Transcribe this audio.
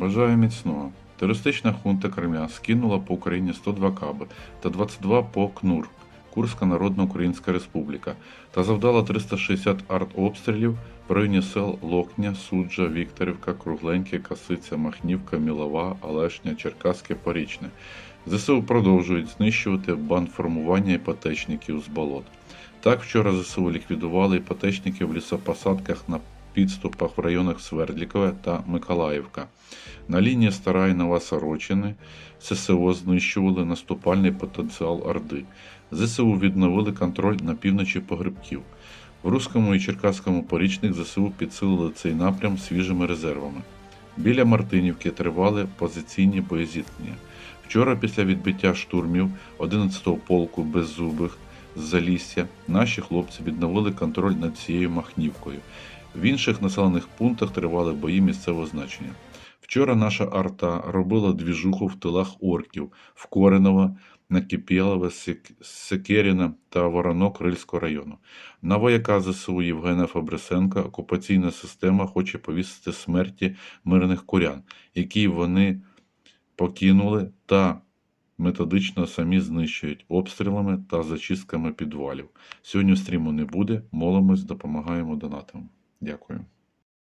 Бажаю міцного. Терористична хунта Кремля скинула по Україні 102 каби та 22 по КНУР Курська Народна Українська Республіка та завдала 360 артобстрілів в районі сел Локня, Суджа, Вікторівка, Кругленьке, Касиця, Махнівка, Мілова, Алешня, Черкаське, Порічне. ЗСУ продовжують знищувати бандформування іпотечників з болот. Так, вчора ЗСУ ліквідували іпотечників в лісопосадках на підступах в районах Свердлікове та Миколаївка. На лінії Стара Нова Сорочини ССО знищували наступальний потенціал Орди. ЗСУ відновили контроль на півночі погребків. В Руському і Черкаському порічних ЗСУ підсилили цей напрям свіжими резервами. Біля Мартинівки тривали позиційні боєзіткнення. Вчора, після відбиття штурмів 11-го полку беззубих з Залісся, наші хлопці відновили контроль над цією Махнівкою. В інших населених пунктах тривали бої місцевого значення. Вчора наша арта робила двіжуху в тилах орків в Кореново, Накипєлове, Сек- Секеріна та Воронок Рильського району. На вояка ЗСУ Євгена Фабрисенка окупаційна система хоче повісити смерті мирних курян, які вони покинули та методично самі знищують обстрілами та зачистками підвалів. Сьогодні стріму не буде. Молимось, допомагаємо донатам. Дякую.